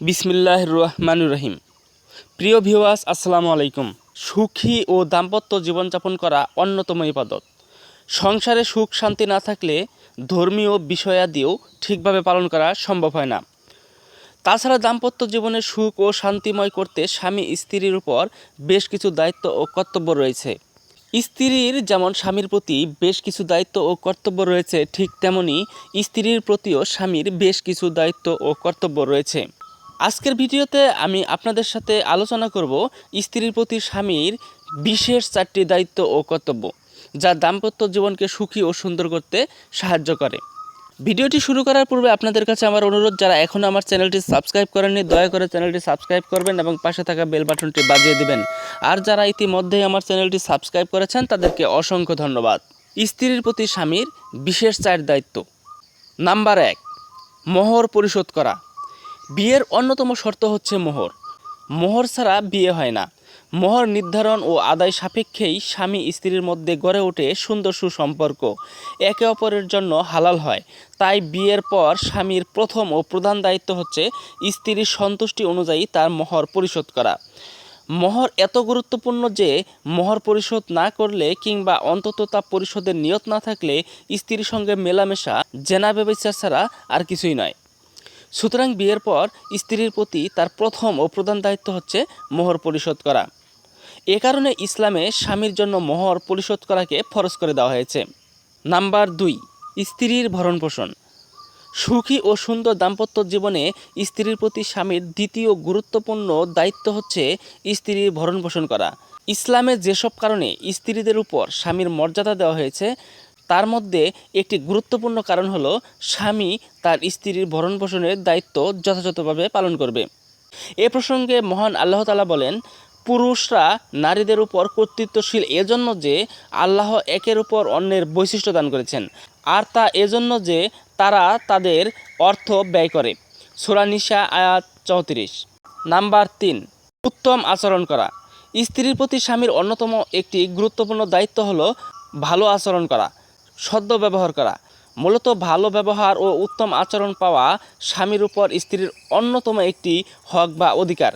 বিসমিল্লাহ রহমান রহিম প্রিয় ভিওয়াস আসসালামু আলাইকুম। সুখী ও দাম্পত্য জীবনযাপন করা অন্যতম ইবাদত। সংসারে সুখ শান্তি না থাকলে ধর্মীয় বিষয়াদিও ঠিকভাবে পালন করা সম্ভব হয় না। তাছাড়া দাম্পত্য জীবনে সুখ ও শান্তিময় করতে স্বামী স্ত্রীর উপর বেশ কিছু দায়িত্ব ও কর্তব্য রয়েছে। স্ত্রীর যেমন স্বামীর প্রতি বেশ কিছু দায়িত্ব ও কর্তব্য রয়েছে, ঠিক তেমনি স্ত্রীর প্রতিও স্বামীর বেশ কিছু দায়িত্ব ও কর্তব্য রয়েছে। আজকের ভিডিওতে আমি আপনাদের সাথে আলোচনা করব স্ত্রীর প্রতি স্বামীর বিশেষ চারটি দায়িত্ব ও কর্তব্য, যা দাম্পত্য জীবনকে সুখী ও সুন্দর করতে সাহায্য করে। ভিডিওটি শুরু করার পূর্বে আপনাদের কাছে আমার অনুরোধ, যারা এখনও আমার চ্যানেলটি সাবস্ক্রাইব করেননি, দয়া করে চ্যানেলটি সাবস্ক্রাইব করবেন এবং পাশে থাকা বেল বাটনটি বাজিয়ে দিবেন। আর যারা ইতিমধ্যেই আমার চ্যানেলটি সাবস্ক্রাইব করেছেন, তাদেরকে অসংখ্য ধন্যবাদ। স্ত্রীর প্রতি স্বামীর বিশেষ চার দায়িত্ব। নাম্বার এক, মোহর পরিশোধ করা। বিয়ের অন্যতম শর্ত হচ্ছে মোহর। মোহর ছাড়া বিয়ে হয় না। মোহর নির্ধারণ ও আদায় সাপেক্ষেই স্বামী স্ত্রীর মধ্যে গড়ে ওঠে সুন্দর সুসম্পর্ক। একে অপরের জন্য হালাল হয়। তাই বিয়ের পর স্বামীর প্রথম ও প্রধান দায়িত্ব হচ্ছে স্ত্রীর সন্তুষ্টি অনুযায়ী তার মোহর পরিশোধ করা। মোহর এত গুরুত্বপূর্ণ যে মোহর পরিশোধ না করলে কিংবা অন্তত তা পরিশোধের নিয়ত না থাকলে স্ত্রীর সঙ্গে মেলামেশা, জেনা ব্যবচার ছাড়া আর কিছুই নয়। সুতরাং বিয়ের পর স্ত্রীর প্রতি তার প্রথম ও প্রধান দায়িত্ব হচ্ছে মোহর পরিশোধ করা। এ কারণে ইসলামে স্বামীর জন্য মোহর পরিশোধ করাকে ফরজ করে দেওয়া হয়েছে। নাম্বার দুই, স্ত্রীর ভরণ পোষণ সুখী ও সুন্দর দাম্পত্য জীবনে স্ত্রীর প্রতি স্বামীর দ্বিতীয় গুরুত্বপূর্ণ দায়িত্ব হচ্ছে স্ত্রীর ভরণ পোষণ করা। ইসলামে যেসব কারণে স্ত্রীদের উপর স্বামীর মর্যাদা দেওয়া হয়েছে তার মধ্যে একটি গুরুত্বপূর্ণ কারণ হলো স্বামী তার স্ত্রীর ভরণ পোষণের দায়িত্ব যথাযথভাবে পালন করবে। এ প্রসঙ্গে মহান আল্লাহ তালা বলেন, পুরুষরা নারীদের উপর কর্তৃত্বশীল এজন্য যে আল্লাহ একের উপর অন্যের বৈশিষ্ট্য দান করেছেন, আর তা এজন্য যে তারা তাদের অর্থ ব্যয় করে। সুরানিশা আয়াত চৌত্রিশ। নাম্বার তিন, উত্তম আচরণ করা। স্ত্রীর প্রতি স্বামীর অন্যতম একটি গুরুত্বপূর্ণ দায়িত্ব হলো ভালো আচরণ করা। সদ্য ব্যবহার করা। মূলত ভালো ব্যবহার ও উত্তম আচরণ পাওয়া স্বামীর উপর স্ত্রীর অন্যতম একটি হক বা অধিকার।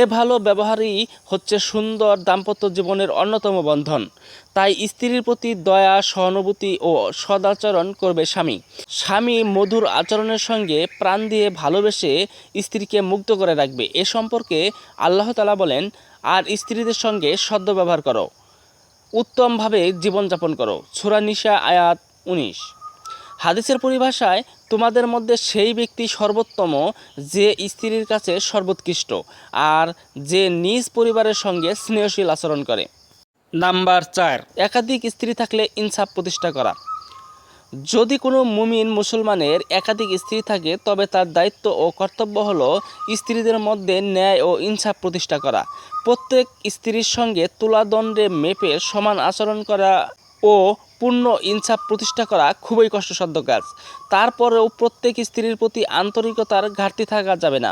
এ ভালো ব্যবহারই হচ্ছে সুন্দর দাম্পত্য জীবনের অন্যতম বন্ধন। তাই স্ত্রীর প্রতি দয়া, সহানুভূতি ও সদাচরণ করবে স্বামী। স্বামী মধুর আচরণের সঙ্গে প্রাণ দিয়ে ভালোবেসে স্ত্রীকে মুগ্ধ করে রাখবে। এ সম্পর্কে আল্লাহ তালা বলেন, আর স্ত্রীদের সঙ্গে সদ্য ব্যবহার করো। উত্তমভাবে জীবনযাপন করো। নিশা আয়াত উনিশ। হাদিসের পরিভাষায়, তোমাদের মধ্যে সেই ব্যক্তি সর্বোত্তম যে স্ত্রীর কাছে সর্বোৎকৃষ্ট আর যে নিজ পরিবারের সঙ্গে স্নেহশীল আচরণ করে। নাম্বার চার, একাধিক স্ত্রী থাকলে ইনসাফ প্রতিষ্ঠা করা। যদি কোনো মুমিন মুসলমানের একাধিক স্ত্রী থাকে, তবে তার দায়িত্ব ও কর্তব্য হল স্ত্রীদের মধ্যে ন্যায় ও ইনসাফ প্রতিষ্ঠা করা। প্রত্যেক স্ত্রীর সঙ্গে তুলাদণ্ডে মেপে সমান আচরণ করা ও পূর্ণ ইনসাফ প্রতিষ্ঠা করা খুবই কষ্টসাধ্য কাজ। তারপরেও প্রত্যেক স্ত্রীর প্রতি আন্তরিকতার ঘাটতি থাকা যাবে না।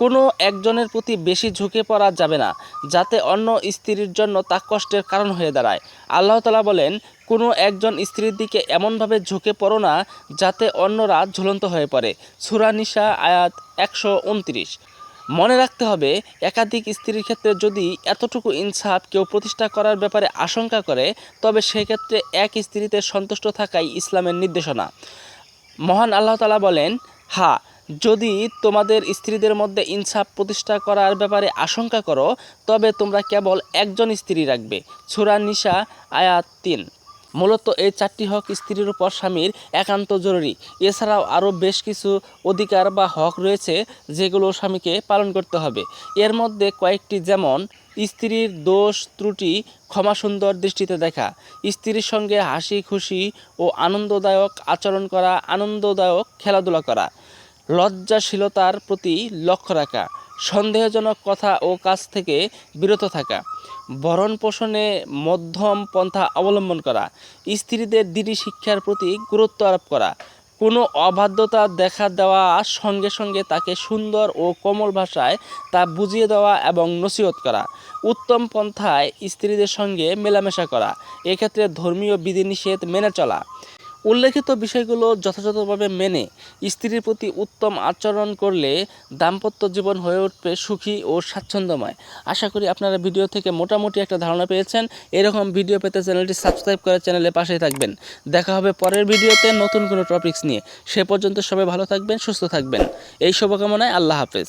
কোনো একজনের প্রতি বেশি ঝুঁকে পড়া যাবে না, যাতে অন্য স্ত্রীর জন্য তা কষ্টের কারণ হয়ে দাঁড়ায়। আল্লাহ তালা বলেন, কোনো একজন স্ত্রীর দিকে এমনভাবে ঝুঁকে পড়ো না, যাতে অন্যরা ঝুলন্ত হয়ে পড়ে। সুরানিশা আয়াত একশো উনত্রিশ। মনে রাখতে হবে, একাধিক স্ত্রীর ক্ষেত্রে যদি এতটুকু ইনসাফ কেউ প্রতিষ্ঠা করার ব্যাপারে আশঙ্কা করে, তবে সেক্ষেত্রে এক স্ত্রীতে সন্তুষ্ট থাকাই ইসলামের নির্দেশনা। মহান আল্লাহ তালা বলেন, হা যদি তোমাদের স্ত্রীদের মধ্যে ইনসাফ প্রতিষ্ঠা করার ব্যাপারে আশঙ্কা করো, তবে তোমরা কেবল একজন স্ত্রী রাখবে। সুরা নিশা আয়াত তিন। মূলত এই চারটি হক স্ত্রীর উপর স্বামীর একান্ত জরুরি। এছাড়াও আরও বেশ কিছু অধিকার বা হক রয়েছে যেগুলো স্বামীকে পালন করতে হবে। এর মধ্যে কয়েকটি যেমন, স্ত্রীর দোষ, ত্রুটি, ক্ষমা সুন্দর দৃষ্টিতে দেখা। স্ত্রীর সঙ্গে হাসি খুশি ও আনন্দদায়ক আচরণ করা, আনন্দদায়ক খেলাধুলা করা। লজ্জাশীলতার প্রতি লক্ষ্য রাখা, সন্দেহজনক কথা ও কাজ থেকে বিরত থাকা ভরণ পোষণে মধ্যম পন্থা অবলম্বন করা, স্ত্রীদের দিনী শিক্ষার প্রতি গুরুত্ব আরোপ করা, কোনো অবাধ্যতা দেখা দেওয়া সঙ্গে সঙ্গে তাকে সুন্দর ও কোমল ভাষায় তা বুঝিয়ে দেওয়া এবং নসিহত করা, উত্তম পন্থায় স্ত্রীদের সঙ্গে মেলামেশা করা, এক্ষেত্রে ধর্মীয় বিধিনিষেধ মেনে চলা। উল্লেখিত বিষয়গুলো যথাযথভাবে মেনে স্ত্রীর প্রতি উত্তম আচরণ করলে দাম্পত্য জীবন হয়ে উঠবে সুখী ও স্বাচ্ছন্দ্যময়। আশা করি আপনারা ভিডিও থেকে মোটামুটি একটা ধারণা পেয়েছেন। এরকম ভিডিও পেতে চ্যানেলটি সাবস্ক্রাইব করে চ্যানেলের পাশেই থাকবেন। দেখা হবে পরের ভিডিওতে নতুন কোনো টপিকস নিয়ে। সে পর্যন্ত সবাই ভালো থাকবেন, সুস্থ থাকবেন। এই শুভকামনায় আল্লাহ হাফেজ।